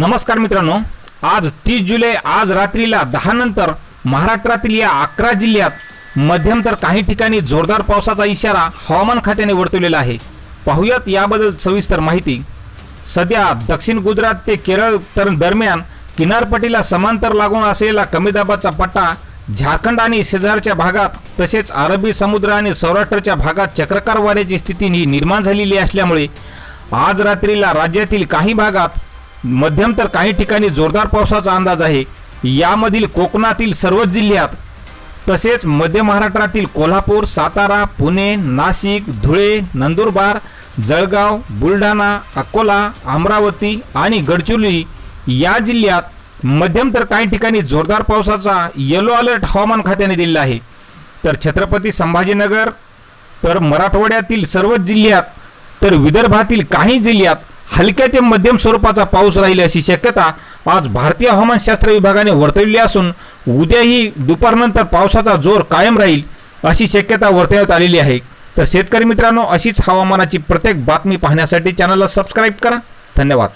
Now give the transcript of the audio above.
नमस्कार मित्रांनो. आज तीस जुलै आज रात्रीला दहा नंतर महाराष्ट्रातील या अकरा जिल्ह्यात मध्यम तर काही ठिकाणी जोरदार पावसाचा इशारा हवामान खात्याने वर्तवलेला आहे. पाहूयात याबद्दल सविस्तर माहिती. सध्या दक्षिण गुजरात ते केरळ तर दरम्यान किनारपट्टीला समांतर लागून असलेला कमी दाबाचा पट्टा झारखंड आणि शेजारच्या भागात तसेच अरबी समुद्र आणि सौराष्ट्रच्या भागात चक्रकार वाऱ्याची स्थिती ही निर्माण झालेली असल्यामुळे आज रात्रीला राज्यातील काही भागात मध्यम तर काही ठिकाणी जोरदार पावसाचा अंदाज आहे. यामधील कोकणातील सर्वच जिल्ह्यात तसेच मध्य महाराष्ट्रातील कोल्हापूर सातारा पुणे नाशिक धुळे नंदुरबार जळगाव बुलढाणा अकोला अमरावती आणि गडचिरोली या जिल्ह्यात मध्यम तर काही ठिकाणी जोरदार पावसाचा येलो अलर्ट हवामान खात्याने दिलेला आहे. तर छत्रपती संभाजीनगर तर मराठवाड्यातील सर्वच जिल्ह्यात तर विदर्भातील काही जिल्ह्यात हलक्या ते मध्यम स्वरूपाचा पाऊस राहील अशी शक्यता आज भारतीय हवामानशास्त्र विभागाने वर्तवली असून उद्याही दुपारनंतर पावसाचा जोर कायम राहील अशी शक्यता वर्तवण्यात आलेली आहे. तर शेतकरी मित्रांनो अशीच हवामानाची प्रत्येक बातमी पाहण्यासाठी चॅनलला सबस्क्राईब करा. धन्यवाद.